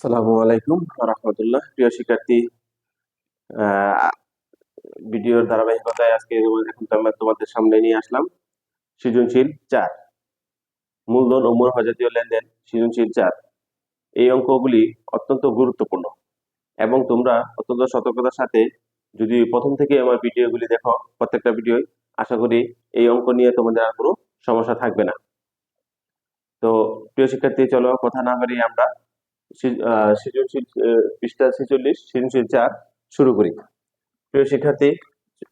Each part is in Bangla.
আসসালামু আলাইকুম রহমতুল্লাহ। প্রিয় শিক্ষার্থী ভিডিওর ধারাবাহিকতায় আজকে এখন আমরা তোমাদের সামনে নিয়ে আসলাম। সৃজনশীল চার। মূলধন ও মুনাফা জাতীয় লেনদেন সৃজনশীল চার। এই অঙ্কগুলি অত্যন্ত গুরুত্বপূর্ণ এবং তোমরা অত্যন্ত সতর্কতার সাথে যদি প্রথম থেকে আমার ভিডিওগুলি দেখো প্রত্যেকটা ভিডিও আশা করি এই অঙ্ক নিয়ে তোমাদের আর কোনো সমস্যা থাকবে না। তো প্রিয় শিক্ষার্থী, চলো কথা না বাড়িয়ে আমরা সৃজনশীল পৃষ্ঠা ছেচল্লিশ, সৃজনশীল চার, শুরু করি। প্রিয় শিক্ষার্থী,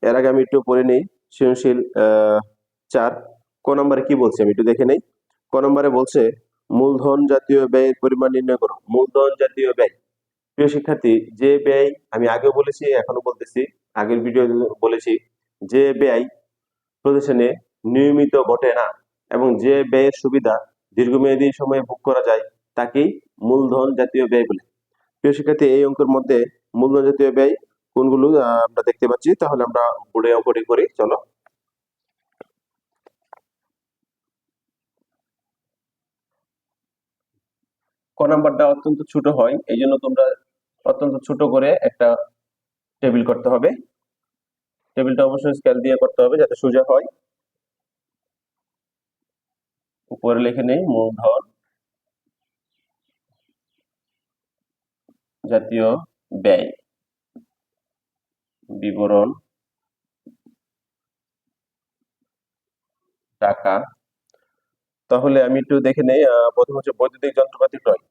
এর আগে আমি একটু পড়ে নেই। সৃজনশীল চার, ক নম্বরে কি বলছে আমি একটু দেখে নেই। ক নম্বরে বলছে, মূলধন জাতীয় ব্যয়ের পরিমাণ নির্ণয় করো। মূলধন জাতীয় ব্যয়। প্রিয় শিক্ষার্থী, যে ব্যয় আমি আগেও বলেছি এখনও বলতেছি, আগের ভিডিও বলেছি, যে ব্যয় প্রতিষ্ঠানে নিয়মিত ঘটে না এবং যে ব্যয়ের সুবিধা দীর্ঘমেয়াদী সময়ে ভোগ করা যায়, তাকেই মূলধন জাতীয় ব্যয় বলে। প্রিয় শিক্ষার্থী, এই অঙ্কের মধ্যে মূলধন জাতীয় ব্যয় কোনগুলো আমরা দেখতে পাচ্ছি, তাহলে আমরা বোর্ডে অঙ্কটি করি, চলো। ক নাম্বারটা অত্যন্ত ছোট হয়, এই জন্য তোমরা অত্যন্ত ছোট করে একটা টেবিল করতে হবে। টেবিলটা অবশ্যই স্কেল দিয়ে করতে হবে যাতে সোজা হয়। উপরে লিখে নেই, মূলধন। জাতীয় ব্যয়। বিবরণ, টাকা। তাহলে আমি একটু দেখে নেই প্রথম হচ্ছে বৈদ্যুতিক যন্ত্রপাতি ক্রয়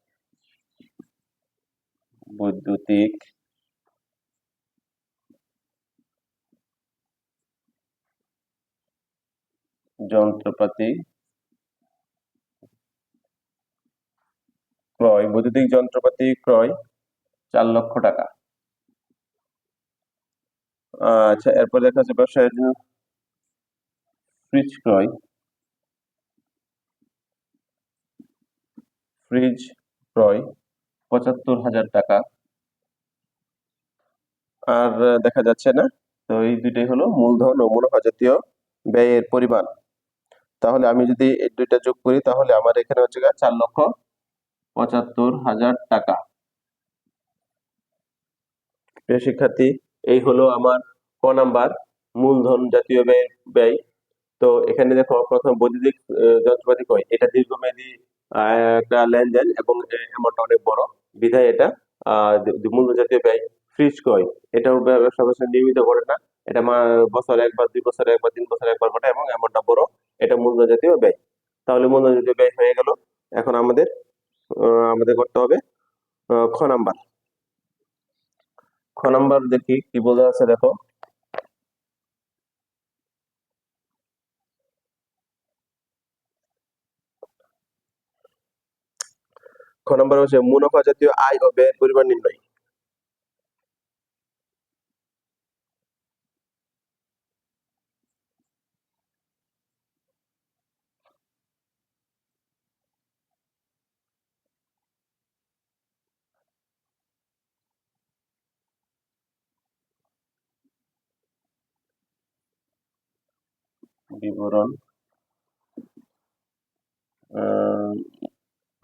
বৈদ্যুতিক যন্ত্রপাতি ক্রয়, বৈদ্যুতিক যন্ত্রপাতি ক্রয়। চার লক্ষ টাকা। আচ্ছা এরপর দেখা যাচ্ছে ব্যবসায়ের জন্য ফ্রিজ ক্রয় ফ্রিজ ক্রয় পঁচাত্তর হাজার টাকা। আর দেখা যাচ্ছে না, তো এই দুইটাই হলো মূলধন ও মুনাফা জাতীয় ব্যয়ের পরিমাণ। তাহলে আমি যদি এই দুইটা যোগ করি, তাহলে আমার এখানে হচ্ছে চার লক্ষ পঁচাত্তর হাজার টাকা। প্রিয় শিক্ষার্থী, এই হলো আমার ক নাম্বার মূলধন জাতীয় ব্যয় ব্যয়। তো এখানে দেখো প্রথম বৈদ্যুতিক যন্ত্রপাতি কয়? এটা দীর্ঘমেয়াদী একটা লেনদেন এবং অ্যামাউন্ট অনেক বড়। বিধায় এটা মূলধন জাতীয় ব্যয় ফ্রিজ কয়? এটাও ব্য- ব্যবসা নিয়মিত করে না। এটা বছরে একবার, দুই বছরে একবার, তিন বছরে একবার ঘটে এবং অ্যামাউন্টটা বড়। এটা মূলধন জাতীয় ব্যয়। তাহলে মূলধন জাতীয় ব্যয় হয়ে গেল। এখন আমাদের আমাদের করতে হবে খ নাম্বার। খ নাম্বার দেখি, কি বলা আছে দেখো। খ নম্বর হচ্ছে, মুনাফা জাতীয় আয় ও ব্যয়ের পরিমাণ নির্ণয়। বিবরণ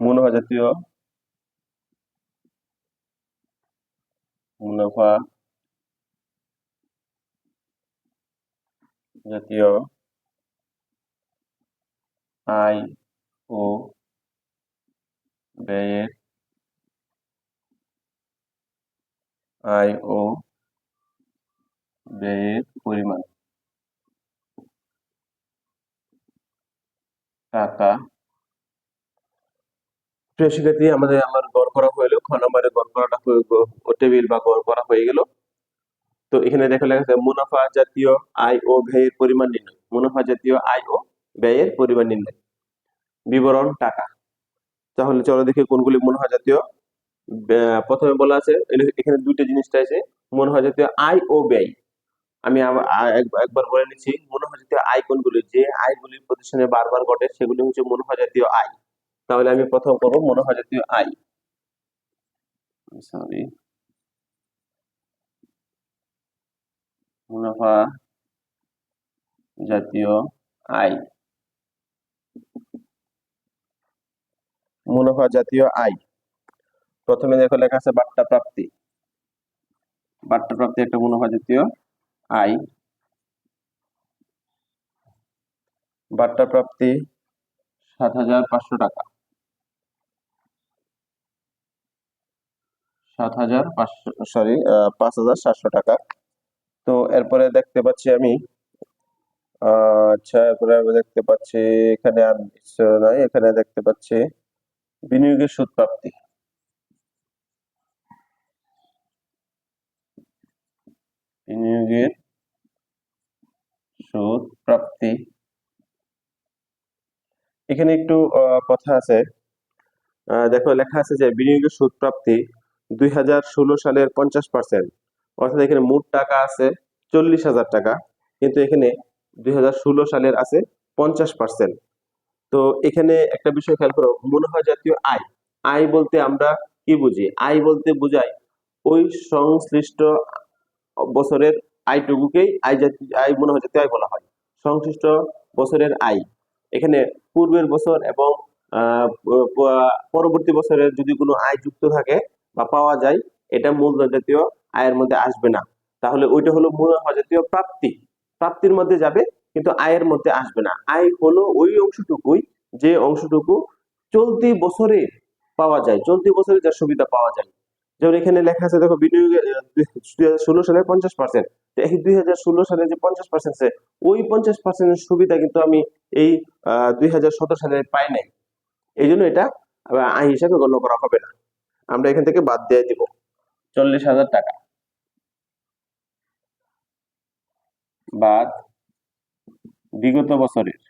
মুনাফা জাতীয়। মুনাফা জাতীয় আয় ও ব্যয়ের আয় ও ব্যয়ের পরিমাণ। টাকা। প্রিয় শিক্ষার্থী, আমাদের আমার গড় করা খ নম্বরে গড় করাটা টেবিল বা গড় করা হয়ে গেল। তো এখানে দেখা মুনাফা জাতীয় আয় ও ব্যয়ের পরিমাণ নির্ণয়। মুনাফা জাতীয় আয় ও ব্যয়ের পরিমাণ নির্ণয়। বিবরণ, টাকা। তাহলে চলো দেখি কোনগুলি মুনাফা জাতীয় প্রথমে বলা আছে এখানে- দুইটা জিনিসটা আছে, মুনাফা জাতীয় আয় ও ব্যয়। আমি একবার বলে নিচ্ছি মুনাফা জাতীয় আয় কোনগুলি যে আয়গুলি প্রতিষ্ঠানে বারবার ঘটে, সেগুলি হচ্ছে মুনাফা জাতীয় আয় তাহলে আমি প্রথম করব মুনাফা জাতীয় আয় সরি মুনাফা জাতীয় আয় মুনাফা জাতীয় আয় প্রথমে দেখো লেখা আছে বার্তা প্রাপ্তি। বাট্টা প্রাপ্তি একটা মুনাফা জাতীয় আয় বাট্টা প্রাপ্তি সাত হাজার পাঁচশো টাকা। সাত হাজার পাঁচশো সরি পাঁচ হাজার সাতশো টাকা। তো এরপরে দেখতে পাচ্ছি আমি আচ্ছা এরপরে আমি দেখতে পাচ্ছি এখানে আর নাই। এখানে দেখতে পাচ্ছি বিনিয়োগের সুদ প্রাপ্তি বিনিয়োগের সুদ প্রাপ্তি। এখানে একটু কথা আছে। দেখো, লেখা আছে যে বিনিয়োগের সুদ প্রাপ্তি দুই হাজার ষোলো সালের পঞ্চাশ পার্সেন্ট অর্থাৎ এখানে মোট টাকা আছে চল্লিশ হাজার টাকা, কিন্তু এখানে দুই হাজার ষোলো সালের আছে পঞ্চাশ পার্সেন্ট তো এখানে একটা বিষয় খেয়াল করো মুনাফা জাতীয় আয়। আয় বলতে আমরা কি বুঝি? আয় বলতে বোঝায় ওই সংশ্লিষ্ট বছরের আয়টুকুকেই আয় জাতীয় আয় মুনাফা জাতীয় আয় বলা হয়। সংশ্লিষ্ট বছরের আয়। এখানে পূর্বের বছর এবং পরবর্তী বছরের যদি কোনো আয় যুক্ত থাকে বা পাওয়া যায়, এটা মূলধন জাতীয় আয়ের মধ্যে আসবে না। তাহলে ওইটা হলো মুনাফা জাতীয় প্রাপ্তি। প্রাপ্তির মধ্যে যাবে, কিন্তু আয়ের মধ্যে আসবে না। আয় হলো ওই অংশটুকুই, যে অংশটুকু চলতি বছরে পাওয়া যায়, চলতি বছরে যা সুবিধা পাওয়া যায়। যেমন এখানে লেখা আছে, দেখো বিনিয়োগে দুই সালে পঞ্চাশ পার্সেন্ট এই দুই হাজার ষোলো সালে যে পঞ্চাশ পার্সেন্ট ওই পঞ্চাশ পার্সেন্টের সুবিধা কিন্তু আমি এই দুই হাজার সতেরো সালে পাই নাই। এই জন্য এটা আয় হিসাবে গণ্য করা হবে না। আমরা এখান থেকে বাদ দিয়ে দিব। চল্লিশ হাজার টাকা। বাদ বিগত বছরের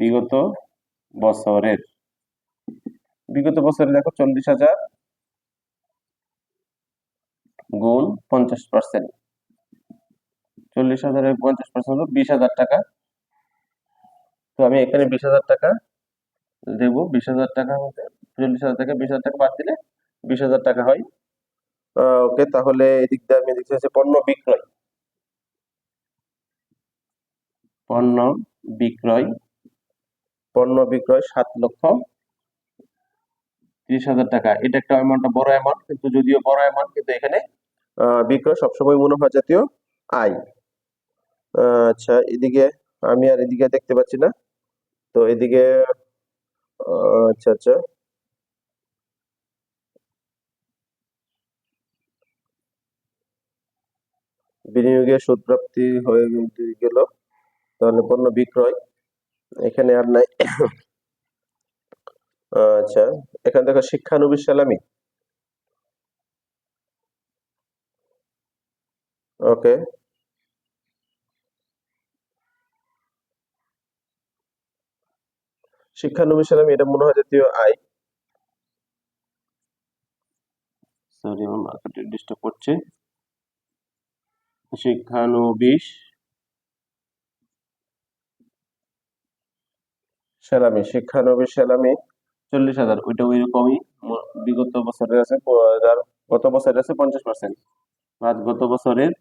বিগত বছরের, বিগত বছরে দেখো চল্লিশ হাজার গুণ পঞ্চাশ পার্সেন্ট চল্লিশ হাজারের পঞ্চাশ পার্সেন্ট বিশ হাজার টাকা। তো আমি এখানে বিশ হাজার টাকা দেব। বিশ হাজার টাকা মধ্যে চল্লিশ হাজার টাকা বিশ হাজার টাকা বাদ দিলে বিশ হাজার টাকা হয়। ওকে, তাহলে এদিক দিয়ে আমি দেখতে পণ্য বিক্রয়। পণ্য বিক্রয়। পণ্য বিক্রয় সাত লক্ষ তিরিশ হাজার টাকা। এটা একটা অ্যামাউন্টটা বড় অ্যামাউন্ট কিন্তু যদিও বড় অ্যামাউন্ট কিন্তু এখানে বিক্রয় সবসময় মুনাফা জাতীয় আয়। আচ্ছা এদিকে আমি আর এদিকে দেখতে পাচ্ছি না। তো এদিকে আচ্ছা আচ্ছা। বিনিয়োগের সুদ প্রাপ্তি হয়ে গেল। তাহলে পণ্য বিক্রয়, এখানে আর নাই। আচ্ছা এখান থেকে শিক্ষানবিশ সালামি। ওকে। শিক্ষানবিশ সালামি এটা মনে হয় জাতীয় আয় সরি আমার মার্কেটে ডিস্টার্ব করছে। শিক্ষানবিশ সালামি শিক্ষানবিশ সালামি। চল্লিশ হাজার ওইটা ওই রকমই বিগত বছরের আছে গত বছরের আছে পঞ্চাশ পার্সেন্ট আর গত বছরের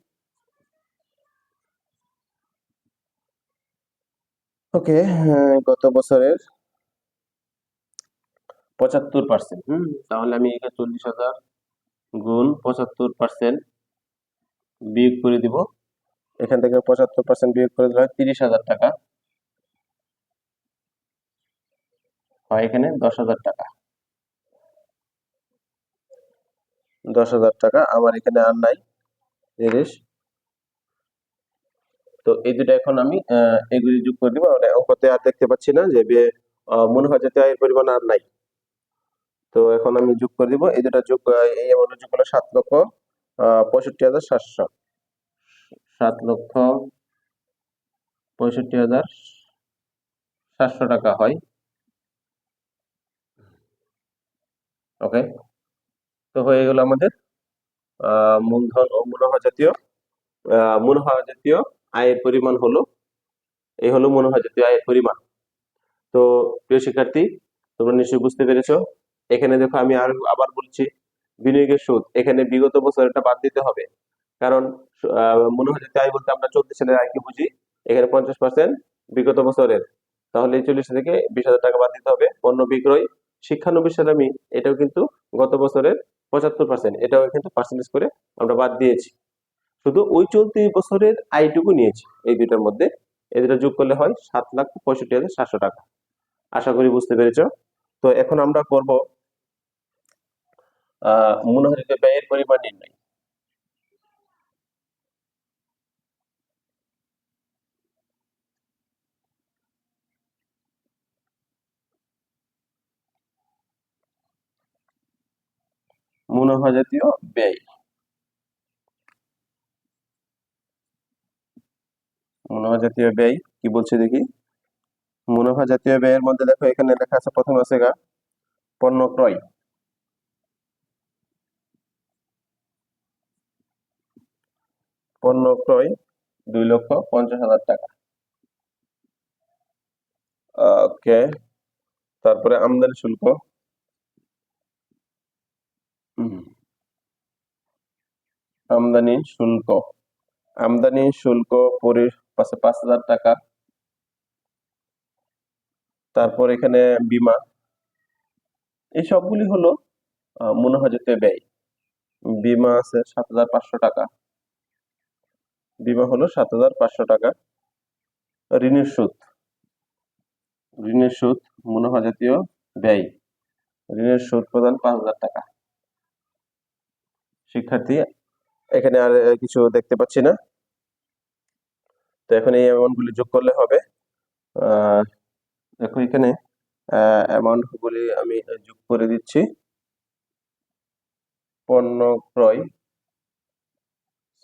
ওকে গত বছরের পঁচাত্তর পার্সেন্ট হুম, তাহলে আমি এখানে চল্লিশ হাজার গুণ পঁচাত্তর পার্সেন্ট বিয়োগ করে দিব। এখান থেকে পঁচাত্তর পার্সেন্ট বিয়োগ করে দিলে হয় তিরিশ হাজার টাকা। হয় এখানে দশ হাজার টাকা। দশ হাজার টাকা, আমার এখানে আর নাই তিরিশ তো এই দুটো এখন আমি এগুলি যোগ করে দিব। মানে অঙ্কতে আর দেখতে পাচ্ছি না যে মনে হয় যাতে এর পরিমাণ আর নাই। তো এখন আমি যোগ করে দিব। এই দুটা যোগ এই অ্যামাউন্ট যোগ করলে সাত লক্ষ পঁয়ষট্টি হাজার সাতশো। সাত লক্ষ, পঁয়ষট্টি হাজার সাতশো টাকা হয়। ওকে তো হয়ে গেল আমাদের মূলধন ও মুনাফা জাতীয় মুনাফা জাতীয় আয়ের পরিমাণ হলো, এই হলো মুনাফা জাতীয় আয়ের পরিমাণ। তো প্রিয় শিক্ষার্থী, তোমরা নিশ্চয়ই বুঝতে পেরেছ এখানে দেখো আমি আর আবার বলছি, বিনিয়োগের সুদ। এখানে বিগত বছরটা বাদ দিতে হবে। কারণ মুনাফা জাতীয় আয় বলতে আমরা চলতি সালের আয়কে বুঝি? এখানে পঞ্চাশ পার্সেন্ট বিগত বছরের। তাহলে চল্লিশ থেকে বিশ হাজার টাকা বাদ দিতে হবে। পণ্য বিক্রয়, শিক্ষানবিশ সালামি এটাও কিন্তু গত বছরের পঁচাত্তর পার্সেন্ট এটাও কিন্তু পার্সেন্টেজ করে আমরা বাদ দিয়েছি। শুধু ওই চলতি বছরের আয়টুকু নিয়েছি এই দুইটার মধ্যে। এই দুটো যোগ করলে হয় সাত লাখ পঁয়ষট্টি হাজার সাতশো টাকা। আশা করি বুঝতে পেরেছ। তো এখন আমরা করব মুনাহারিতে ব্যয়ের পরিমাণ নির্ণয়। মুনাফা জাতীয় ব্যয়। মুনাফা জাতীয় ব্যয়, কি বলছে দেখি? মুনাফা জাতীয় ব্যয়ের মধ্যে দেখো এখানে লেখা আছে, প্রথম আছে গা, পণ্য ক্রয়। পণ্য ক্রয় দুই লক্ষ পঞ্চাশ হাজার টাকা। ওকে তারপরে আমদানি শুল্ক। আমদানি শুল্ক। আমদানি শুল্ক পাশে পাঁচ হাজার টাকা। তারপর এখানে বিমা। এই সবগুলি হলো আহ, মুনাফা জাতীয় ব্যয়। বিমা আছে সাত হাজার পাঁচশো টাকা। বিমা হলো সাত হাজার পাঁচশো টাকা। ঋণের সুদ। ঋণের সুদ মুনাফা জাতীয় ব্যয়। ঋণের সুদ প্রদান পাঁচ হাজার টাকা। শিক্ষার্থী, এখানে আর কিছু দেখতে পাচ্ছি না। তো এখন এই অ্যামাউন্টগুলি যোগ করলে হবে। দেখো এখানে অ্যামাউন্টগুলি আমি যোগ করে দিচ্ছি। পণ্য ক্রয়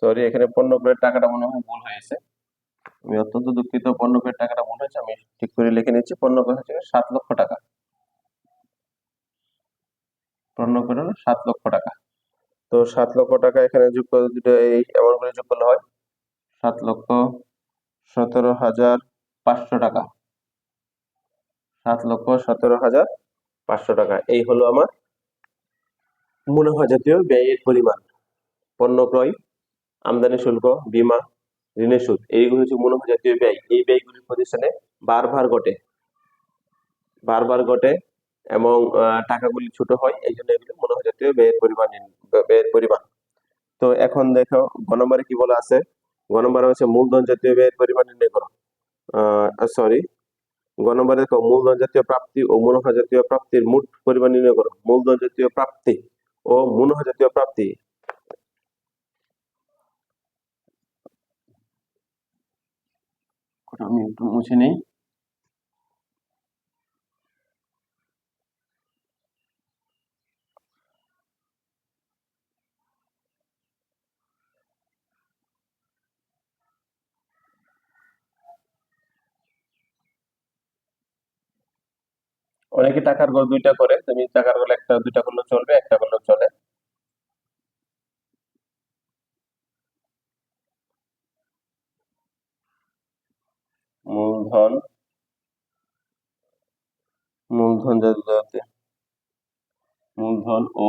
সরি এখানে পণ্য ক্রয়ের টাকাটা মনে হয় ভুল হয়েছে। আমি অত্যন্ত দুঃখিত, পণ্য ক্রয়ের টাকাটা ভুল হয়েছে। আমি ঠিক করে লিখে নিচ্ছি, পণ্য ক্রয় হচ্ছে সাত লক্ষ টাকা। পণ্য ক্রয় হলো সাত লক্ষ টাকা। তো সাত লক্ষ টাকা এখানে যোগ করে দিলে এই অ্যামাউন্ট গুলি যোগ করলে হয় সাত লক্ষ সতেরো হাজার পাঁচশো টাকা। সাত লক্ষ সতেরো হাজার পাঁচশো টাকা। এই হলো আমার মুনাফা জাতীয় ব্যয়ের পরিমাণ। পণ্য ক্রয় আমদানি শুল্ক, বীমা, ঋণের সুদ, এইগুলো হচ্ছে মুনাফা জাতীয় ব্যয়। এই ব্যয়গুলি প্রতিষ্ঠানে বারবার ঘটে। বারবার ঘটে এবং টাকাগুলি ছোট হয়, এই জন্য এগুলো মুনাফা জাতীয় ব্যয়ের পরিমাণ ব্যয়ের পরিমাণ। তো এখন দেখো গ নম্বরে কি বলা আছে? গ নম্বরে হচ্ছে মূলধন জাতীয় ব্যয়ের পরিমাণ নির্ণয় করো। সরি গ নম্বরে দেখো, মূলধন জাতীয় প্রাপ্তি ও মুনাফা জাতীয় প্রাপ্তির মোট পরিমাণ নির্ণয় করো। মূলধন জাতীয় প্রাপ্তি ও মুনাফা জাতীয় প্রাপ্তি। আমি একটু মুছে নেই। অনেকে টাকার গোল দুইটা করে, তুমি টাকার গোল একটা, দুইটা করলেও চলবে, একটা করলেও চলে। মূলধন মূলধন জাতীয় মূলধন ও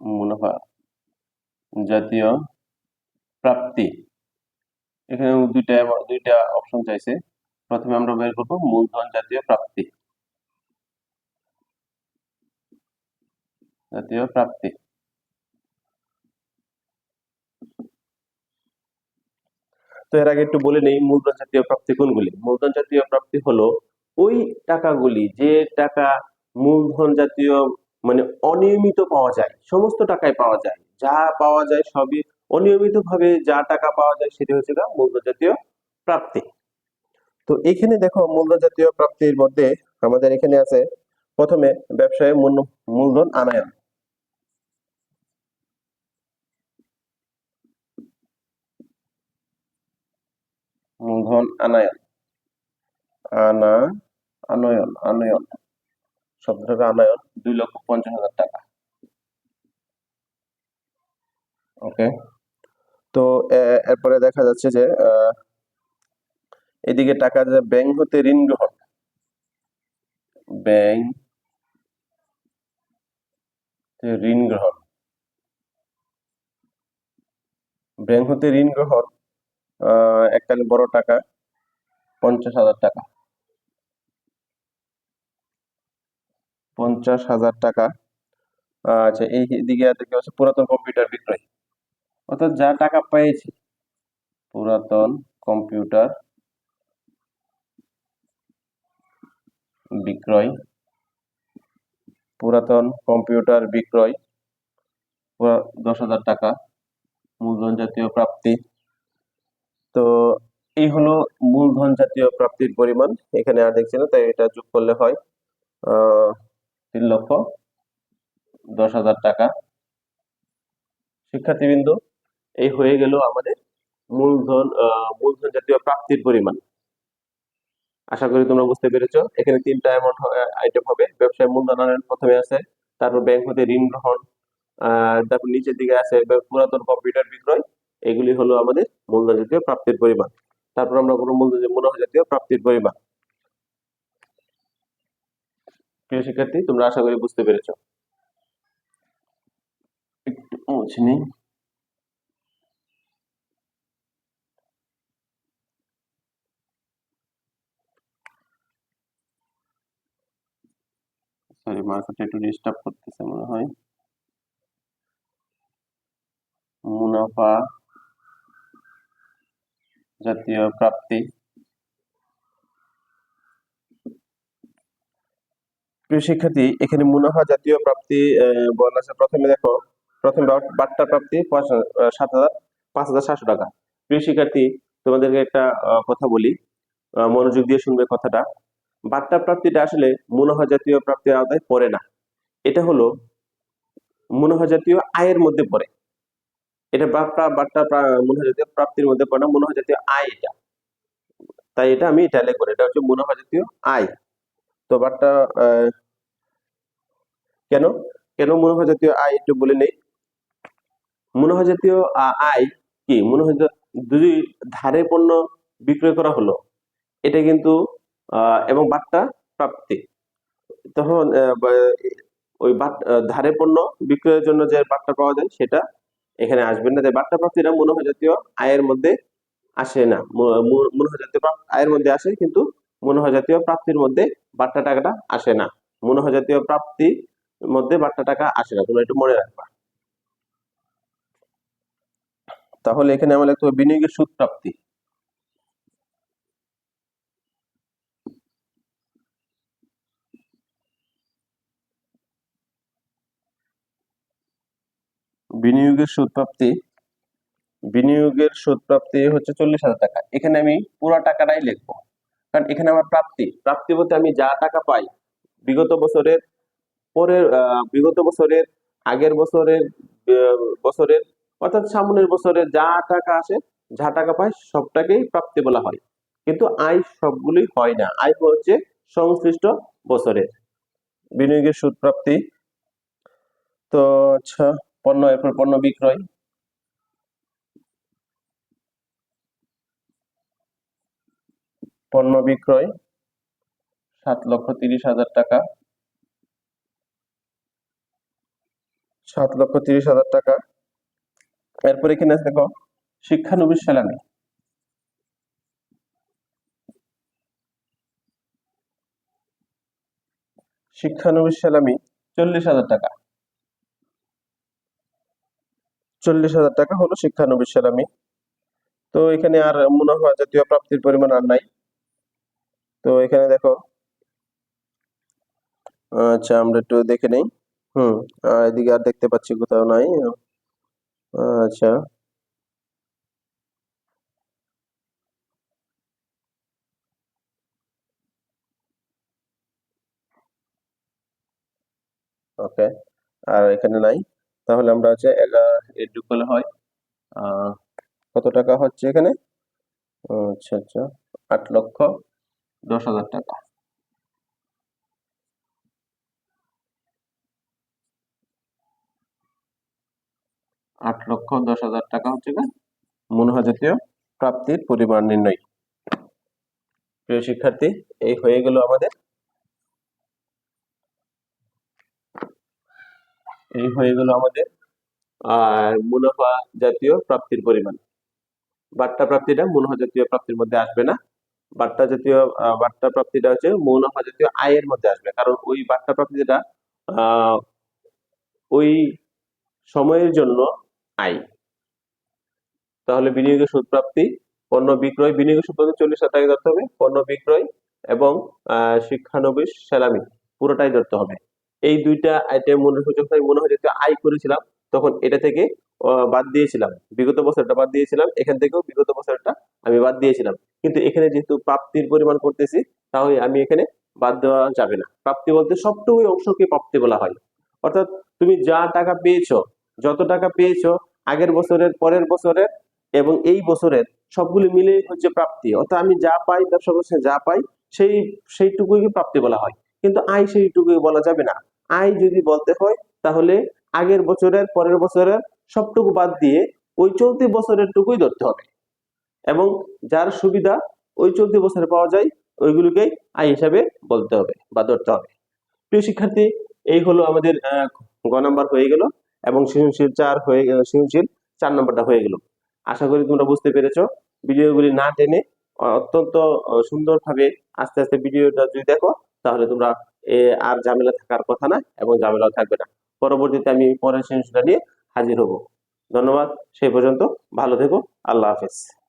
মুনাফা জাতীয় প্রাপ্তি। এখানে দুইটা দুইটা অপশন চাইছে। প্রথমে আমরা বের করব মূলধন জাতীয় প্রাপ্তি। জাতীয় প্রাপ্তি। তো এর আগে একটু বলে নেই মূলধন জাতীয় প্রাপ্তি কোনগুলি? মূলধন জাতীয় প্রাপ্তি হলো ওই টাকাগুলি যে টাকা মূলধন জাতীয় মানে অনিয়মিত পাওয়া যায়, সমস্ত টাকায় পাওয়া যায়, যা পাওয়া যায় সবই অনিয়মিত ভাবে যা টাকা পাওয়া যায় সেটা হচ্ছে মূলধন জাতীয় প্রাপ্তি। তো এখানে দেখো মূলধন জাতীয় প্রাপ্তির মধ্যে আমাদের এখানে আছে প্রথমে ব্যবসায় মূল- মূলধন আনায়ন। মূলধন আনায়ন। আনা, আনয়ন আনয়ন। শব্দটা আনয়ন, দুই লক্ষ পঞ্চাশ হাজার টাকা। ওকে তো এরপরে দেখা যাচ্ছে যে এদিকে টাকা যে ব্যাংক হতে ঋণ গ্রহণ। ব্যাংক ঋণ গ্রহণ। ব্যাংক হতে ঋণ গ্রহণ এককালীন বড় টাকা, পঞ্চাশ হাজার টাকা। পঞ্চাশ হাজার টাকা। আচ্ছা এই দিকে দেখতে পাচ্ছি, পুরাতন কম্পিউটার বিক্রয়। অর্থাৎ যা টাকা পেয়েছি, পুরাতন কম্পিউটার বিক্রয়, পুরাতন কম্পিউটার বিক্রয় দশ হাজার টাকা, মূলধন জাতীয় প্রাপ্তি। তো এই হলো মূলধন জাতীয় প্রাপ্তির পরিমাণ। এখানে আর দেখছি না, তাই এটা যোগ করলে হয় তিন লক্ষ দশ হাজার টাকা। শিক্ষার্থীবৃন্দ, এই হয়ে গেল আমাদের মূলধন মূলধন জাতীয় প্রাপ্তির পরিমাণ। আশা করি তোমরা বুঝতে পেরেছ। এখানে তিনটা অ্যামাউন্ট আইটেম হবে। ব্যবসায় মূলধন প্রথমে আছে, তারপর ব্যাংক হতে ঋণ গ্রহণ তারপর নিচের দিকে আছে পুরাতন কম্পিউটার বিক্রয় এগুলি হলো আমাদের মূলধন জাতীয় প্রাপ্তির পরিমাণ। তারপর আমরা কোনো মূলধন মুনাফা জাতীয় প্রাপ্তির পরিমাণ। প্রিয় শিক্ষার্থী, তোমরা আশা করি বুঝতে পেরেছ। সরি মার্কেটটা একটু ডিস্টার্ব করতেছে মনে হয়। মুনাফা জাতীয় প্রাপ্তি। প্রিয় শিক্ষার্থী, এখানে মুনাফা জাতীয় প্রাপ্তি বলা আছে। প্রথমে দেখো, প্রথমে বাট- বাট্টা প্রাপ্তি সাত হাজার পাঁচ হাজার সাতশো টাকা। প্রিয় শিক্ষার্থী, তোমাদেরকে একটা কথা বলি মনোযোগ দিয়ে শুনবে কথাটা। বাট্টা প্রাপ্তিটা আসলে মুনাফা জাতীয় প্রাপ্তির আওতায় পড়ে না। এটা হলো মুনাফা জাতীয় আয়ের মধ্যে পড়ে। এটা বাট্টা প্রা- মুনাফা জাতীয় প্রাপ্তির মধ্যে পড়ে না মুনাফা জাতীয় আয় এটা। তাই এটা আমি এটা লিখব এটা হচ্ছে মুনাফা জাতীয় আয়। তো আহ, কেন? কেন মুনাফা জাতীয় আয় একটু বলে নেই? মুনাফা জাতীয় আয় কি? মুনাফা যদি ধারে পণ্য বিক্রয় করা হলো এটা কিন্তু এবং বাট্টা প্রাপ্তি। তখন ওই ধারে পণ্য বিক্রয়ের জন্য যে বাট্টা পাওয়া যায় সেটা এখানে আসবেন না। তাই বার্তা প্রাপ্তিটা মুনাফা জাতীয় আয়ের মধ্যে আসে না। মু- মু- জাতীয় আয়ের মধ্যে আসে কিন্তু মুনাফা জাতীয় প্রাপ্তির মধ্যে বার্তা টাকাটা আসে না। মুনাফা জাতীয় প্রাপ্তির মধ্যে বার্তা টাকা আসে না। তোমরা একটু মনে রাখবা। তাহলে এখানে আমরা লিখতে হবে বিনিয়োগের সুদ প্রাপ্তি। বিনিয়োগের সুদ প্রাপ্তি, বিনিয়োগের সুদ প্রাপ্তি হচ্ছে চল্লিশ হাজার টাকা। এখানে আমি পুরো টাকাটাই লিখব। কারণ এখানে আমার প্রাপ্তি। প্রাপ্তি বলতে আমি যা টাকা পাই, বিগত বছরের পরের বিগত বছরের, আগের বছরের বছরের, অর্থাৎ সামনের বছরে যা টাকা আসে, যা টাকা পাই, সবটাকেই প্রাপ্তি বলা হয়। কিন্তু আয় সবগুলি হয় না। আয় হচ্ছে সংশ্লিষ্ট বছরের। বিনিয়োগের সুদ প্রাপ্তি। তো আচ্ছা পণ্য, এরপর পণ্য বিক্রয়। পণ্য বিক্রয়, সাত লক্ষ তিরিশ হাজার টাকা। সাত লক্ষ তিরিশ হাজার টাকা। এরপর আছে দেখো, শিক্ষানবিশ সালামি শিক্ষানবিশ সালামি চল্লিশ হাজার টাকা। চল্লিশ হাজার টাকা হলো শিক্ষানবিশ সালামি। তো এখানে আর মুনাফা জাতীয় প্রাপ্তির পরিমাণ আর নাই। তো এখানে দেখো। আচ্ছা আমরা একটু দেখে নেই। হুম এদিকে আর দেখতে পাচ্ছি কোথাও নাই। আচ্ছা। ওকে আর এখানে নাই। তাহলে আমরা হচ্ছে এগারো যোগ করলে হয় কত টাকা হচ্ছে এখানে? আচ্ছা আচ্ছা আট লক্ষ দশ হাজার টাকা। আট লক্ষ দশ হাজার টাকা হচ্ছে গা মুনাফা জাতীয় প্রাপ্তির পরিমাণ নির্ণয়। প্রিয় শিক্ষার্থী, এই হয়ে গেল আমাদের এই হয়ে গেল আমাদের আর মুনাফা জাতীয় প্রাপ্তির পরিমাণ। বার্তা প্রাপ্তিটা মুনাফা জাতীয় প্রাপ্তির মধ্যে আসবে না। বার্তা জাতীয় বার্তা প্রাপ্তিটা হচ্ছে মুনাফা জাতীয় আয়ের মধ্যে আসবে। কারণ ওই বার্তা প্রাপ্তিটা ওই সময়ের জন্য আয়। তাহলে বিনিয়োগের সুদ প্রাপ্তি, পণ্য বিক্রয়, বিনিয়োগের সুদ প্রাপ্তি চল্লিশ টাকা ধরতে হবে। পণ্য বিক্রয় এবং শিক্ষানবিশ সেলামি পুরোটাই ধরতে হবে। এই দুইটা আইটেম মনে হয় যখন মনে হয় যেহেতু আয় করেছিলাম, তখন এটা থেকে বাদ দিয়েছিলাম। বিগত বছরটা বাদ দিয়েছিলাম, এখান থেকেও বিগত বছরটা আমি বাদ দিয়েছিলাম। কিন্তু এখানে যেহেতু প্রাপ্তির পরিমাণ করতেছি, তাহলে আমি এখানে বাদ দেওয়া যাবে না। প্রাপ্তি বলতে সবটুকুই অংশকে প্রাপ্তি বলা হয়। অর্থাৎ তুমি যা টাকা পেয়েছ, যত টাকা পেয়েছ, আগের বছরের, পরের বছরের এবং এই বছরের, সবগুলি মিলে হচ্ছে প্রাপ্তি। অর্থাৎ আমি যা পাই তার করছে, যা পাই, সেই, সেইটুকুই প্রাপ্তি বলা হয়। কিন্তু আয় সেইটুকুই বলা যাবে না। আয় যদি বলতে হয়, তাহলে আগের বছরের, পরের বছরের সবটুকু বাদ দিয়ে ওই চলতি বছরের টুকুই ধরতে হবে। এবং যার সুবিধা ওই চলতি বছরে পাওয়া যায়, ওইগুলোকেই আয় হিসাবে বলতে হবে বা ধরতে হবে। প্রিয় শিক্ষার্থী, এই হলো আমাদের গ নাম্বার হয়ে গেল এবং সৃজনশীল চার হয়ে সৃজনশীল চার নাম্বারটা হয়ে গেল। আশা করি তোমরা বুঝতে পেরেছ। ভিডিওগুলি না টেনে অত্যন্ত সুন্দরভাবে আস্তে আস্তে ভিডিওটা যদি দেখো, তাহলে তোমরা আর ঝামেলা থাকার কথা না এবং ঝামেলাও থাকবে না। পরবর্তীতে আমি পরের সৃজনশীলটা নিয়ে হাজির হব। ধন্যবাদ, সেই পর্যন্ত ভালো থেকো, আল্লাহ হাফেজ।